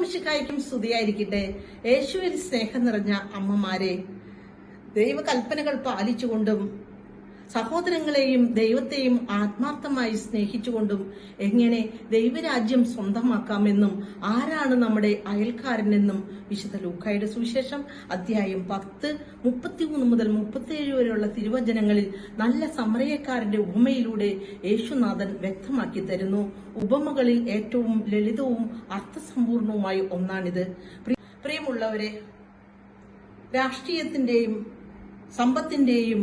മിശിഹായ്ക്കും സ്തുതിയായിരിക്കട്ടെ. യേശുവിൽ സ്നേഹം നിറഞ്ഞ അമ്മമാരെ ദൈവകൽപ്പനകൾ പാലിച്ചുകൊണ്ടും സഹോദരങ്ങളെയും ദൈവത്തെയും ആത്മാർത്ഥമായി സ്നേഹിച്ചുകൊണ്ടും എങ്ങനെ ദൈവരാജ്യം സ്വന്തമാക്കാമെന്നും ആരാണ് നമ്മുടെ അയൽക്കാരനെന്നും വിശുദ്ധ ലൂക്കായുടെ സുവിശേഷം അധ്യായം പത്ത് മുപ്പത്തിമൂന്ന് മുതൽ മുപ്പത്തിയേഴ് വരെയുള്ള തിരുവചനങ്ങളിൽ നല്ല സമരയക്കാരന്റെ ഉപമയിലൂടെ യേശുനാഥൻ വ്യക്തമാക്കി തരുന്നു. ഉപമകളിൽ ഏറ്റവും ലളിതവും അർത്ഥസമ്പൂർണവുമായ ഒന്നാണിത്. പ്രിയമുള്ളവരെ രാഷ്ട്രീയത്തിന്റെയും സമ്പത്തിന്റെയും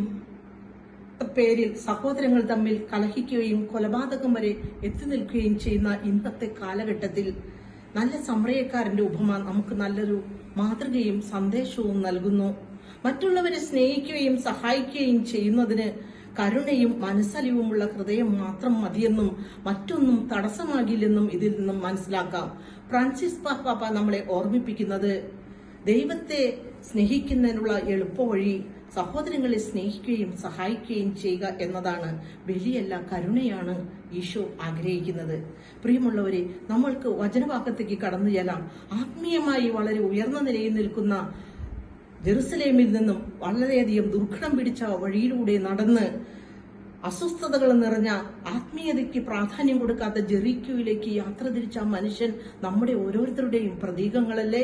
പേരിൽ സഹോദരങ്ങൾ തമ്മിൽ കലഹിക്കുകയും കൊലപാതകം വരെ എത്തി നിൽക്കുകയും ചെയ്യുന്ന ഇന്നത്തെ കാലഘട്ടത്തിൽ നല്ല സമ്രയക്കാരന്റെ ഉപമ നമുക്ക് നല്ലൊരു മാതൃകയും സന്ദേശവും നൽകുന്നു. മറ്റുള്ളവരെ സ്നേഹിക്കുകയും സഹായിക്കുകയും ചെയ്യുന്നതിന് കരുണയും മനസ്സലിവുമുള്ള ഹൃദയം മാത്രം മതിയെന്നും മറ്റൊന്നും തടസ്സമാകില്ലെന്നും ഇതിൽ നിന്നും മനസ്സിലാക്കാം. ഫ്രാൻസിസ് പാപ്പ നമ്മളെ ഓർമ്മിപ്പിക്കുന്നത് ദൈവത്തെ സ്നേഹിക്കുന്നതിനുള്ള എളുപ്പവഴി സഹോദരങ്ങളെ സ്നേഹിക്കുകയും സഹായിക്കുകയും ചെയ്യുക എന്നതാണ് വലിയല്ല കരുണയാണ് ഈശോ ആഗ്രഹിക്കുന്നത്. പ്രിയമുള്ളവരെ നമ്മൾക്ക് വചനഭാഗത്തേക്ക് കടന്നു ചെല്ലാം. ആത്മീയമായി വളരെ ഉയർന്ന നിലയിൽ നിൽക്കുന്ന ജെറുസലേമിൽ നിന്നും വളരെയധികം ദുർഘടം പിടിച്ച വഴിയിലൂടെ നടന്ന് അസ്വസ്ഥതകൾ നിറഞ്ഞ ആത്മീയതയ്ക്ക് പ്രാധാന്യം കൊടുക്കാത്ത ജെറിക്യൂയിലേക്ക് യാത്ര തിരിച്ച മനുഷ്യൻ നമ്മുടെ ഓരോരുത്തരുടെയും പ്രതീകങ്ങളല്ലേ?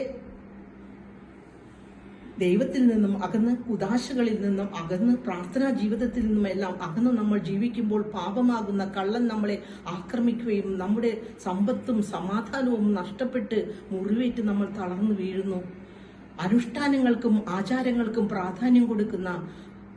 ദൈവത്തിൽ നിന്നും അകന്ന് ഉദാശകളിൽ നിന്നും അകന്ന് പ്രാർത്ഥനാ ജീവിതത്തിൽ നിന്നും എല്ലാം അകന്ന് നമ്മൾ ജീവിക്കുമ്പോൾ പാപമാകുന്ന കള്ളൻ നമ്മളെ ആക്രമിക്കുകയും നമ്മുടെ സമ്പത്തും സമാധാനവും നഷ്ടപ്പെട്ട് മുറിവേറ്റ് നമ്മൾ തളർന്നു വീഴുന്നു. അനുഷ്ഠാനങ്ങൾക്കും ആചാരങ്ങൾക്കും പ്രാധാന്യം കൊടുക്കുന്ന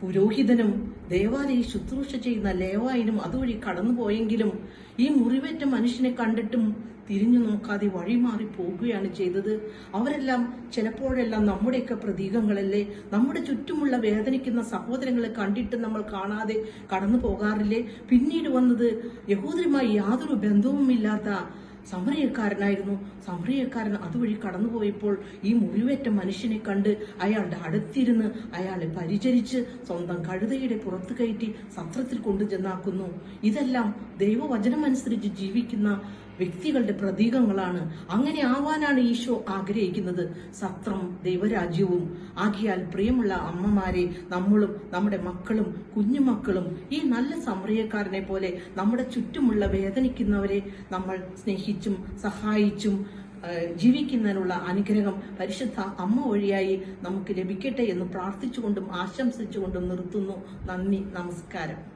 പുരോഹിതനും ദേവാലയ ശുശ്രൂഷ ചെയ്യുന്ന ലേവായനും അതുവഴി കടന്നുപോയെങ്കിലും ഈ മുറിവേറ്റ മനുഷ്യനെ കണ്ടിട്ടും തിരിഞ്ഞു നോക്കാതെ വഴിമാറി പോകുകയാണ് ചെയ്തത്. അവരെല്ലാം ചിലപ്പോഴെല്ലാം നമ്മുടെയൊക്കെ പ്രതീകങ്ങളല്ലേ? നമ്മുടെ ചുറ്റുമുള്ള വേദനിക്കുന്ന സഹോദരങ്ങളെ കണ്ടിട്ട് നമ്മൾ കാണാതെ കടന്നു പോകാറില്ലേ? പിന്നീട് വന്നത് യഹൂദരുമായി യാതൊരു ബന്ധവുമില്ലാത്ത സമറിയക്കാരനായിരുന്നു സമറിയക്കാരൻ അതുവഴി കടന്നുപോയപ്പോൾ ഈ മുറിവേറ്റ മനുഷ്യനെ കണ്ട് അയാളുടെ അടുത്തിരുന്ന് അയാളെ പരിചരിച്ച് സ്വന്തം കഴുതയുടെ പുറത്ത് കയറ്റി സത്രത്തിൽ കൊണ്ടു ചെന്നാക്കുന്നു ഇതെല്ലാം ദൈവവചനമനുസരിച്ച് ജീവിക്കുന്ന വ്യക്തികളുടെ പ്രതീകങ്ങളാണ്. അങ്ങനെ ആവാനാണ് ഈശോ ആഗ്രഹിക്കുന്നത്. സത്രം ദൈവരാജ്യവും ആകിയാൽ പ്രിയമുള്ള അമ്മമാരെ നമ്മളും നമ്മുടെ മക്കളും കുഞ്ഞുമക്കളും ഈ നല്ല സമറിയക്കാരനെ പോലെ നമ്മുടെ ചുറ്റുമുള്ള വേദനിക്കുന്നവരെ നമ്മൾ സ്നേഹിച്ചും സഹായിച്ചും ജീവിക്കുന്നതിനുള്ള അനുഗ്രഹം പരിശുദ്ധ അമ്മ വഴിയായി നമുക്ക് ലഭിക്കട്ടെ എന്ന് പ്രാർത്ഥിച്ചുകൊണ്ടും ആശംസിച്ചുകൊണ്ടും നിർത്തുന്നു. നന്ദി നമസ്കാരം.